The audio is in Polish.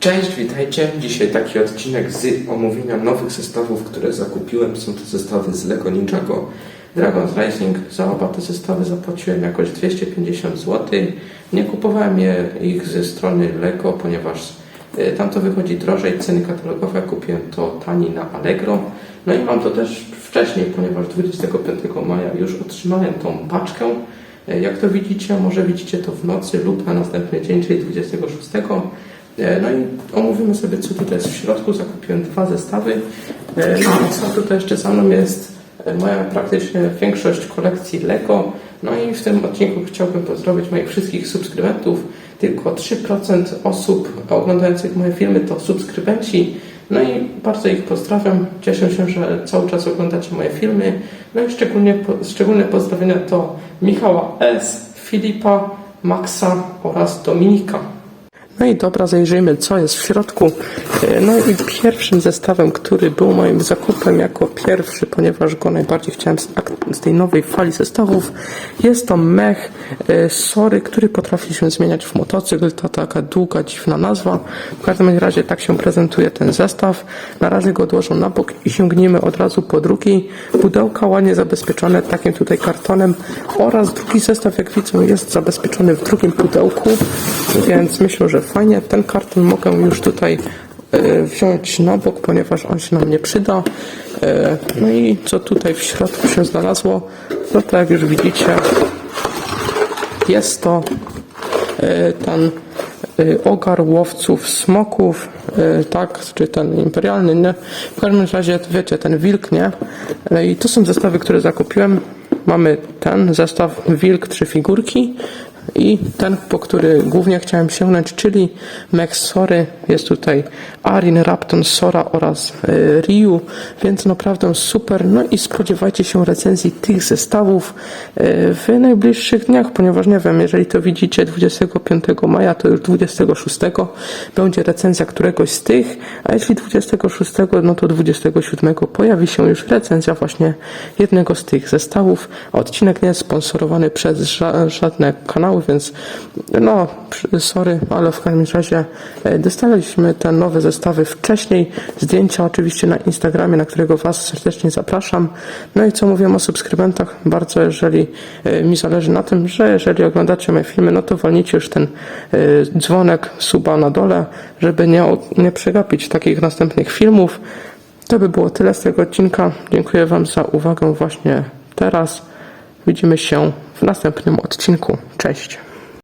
Cześć, witajcie. Dzisiaj taki odcinek z omówienia nowych zestawów, które zakupiłem. Są to zestawy z Lego Ninjago Dragon's Rising. Za oba te zestawy zapłaciłem jakoś 250 zł. Nie kupowałem je ich ze strony Lego, ponieważ y, tam to wychodzi drożej. Ceny katalogowe kupiłem to taniej na Allegro. No i mam to też wcześniej, ponieważ 25 maja już otrzymałem tą paczkę. E, Jak to widzicie, może widzicie to w nocy lub na następny dzień, czyli 26. E, No i omówimy sobie, co tutaj jest w środku. Zakupiłem dwa zestawy. E, No co tutaj jeszcze za mną jest e, moja praktycznie większość kolekcji Lego. No i w tym odcinku chciałbym pozdrowić moich wszystkich subskrybentów. Tylko 3% osób oglądających moje filmy to subskrybenci. No i bardzo ich pozdrawiam. Cieszę się, że cały czas oglądacie moje filmy. No i szczególnie, szczególne pozdrowienia to Michała S., Filipa, Maxa oraz Dominika. No i dobra, zajrzyjmy co jest w środku. E, No i pierwszym zestawem, który był moim zakupem jako pierwszy, ponieważ go najbardziej chciałem z, ak- z tej nowej fali zestawów, jest to mech e, Sory, który potrafi się zmieniać w motocykl. To taka długa, dziwna nazwa. W każdym razie tak się prezentuje ten zestaw. Na razie go odłożę na bok i sięgniemy od razu po drugi. Pudełka ładnie zabezpieczone takim tutaj kartonem oraz drugi zestaw, jak widzą, jest zabezpieczony w drugim pudełku, więc myślę, że fajnie. Ten karton mogę już tutaj wziąć na bok, ponieważ on się nam nie przyda. E, No i co tutaj w środku się znalazło? No to jak już widzicie, jest to e, ten e, ogar łowców smoków, e, tak, czy ten imperialny, nie? W każdym razie, wiecie, ten wilk, nie? E, I to są zestawy, które zakupiłem. Mamy ten zestaw wilk, trzy figurki i ten, po który głównie chciałem sięgnąć, czyli Mech Sory. Jest tutaj Arin, Rapton, Sora oraz e, Ryu, więc naprawdę super. No i spodziewajcie się recenzji tych zestawów e, w najbliższych dniach, ponieważ nie wiem, jeżeli to widzicie 25 maja, to już 26 będzie recenzja któregoś z tych, a jeśli 26, no to 27 pojawi się już recenzja właśnie jednego z tych zestawów. Odcinek nie jest sponsorowany przez ża- żadne kanały, więc no, sorry, ale w każdym razie e, dostaliśmy te nowe zestawy wcześniej. Zdjęcia oczywiście na Instagramie, na którego Was serdecznie zapraszam. No i co mówiłem o subskrybentach, bardzo jeżeli e, mi zależy na tym, że jeżeli oglądacie moje filmy, no to walnijcie już ten e, dzwonek, suba na dole, żeby nie, nie przegapić takich następnych filmów. To by było tyle z tego odcinka. Dziękuję Wam za uwagę właśnie teraz. Widzimy się w następnym odcinku. Cześć.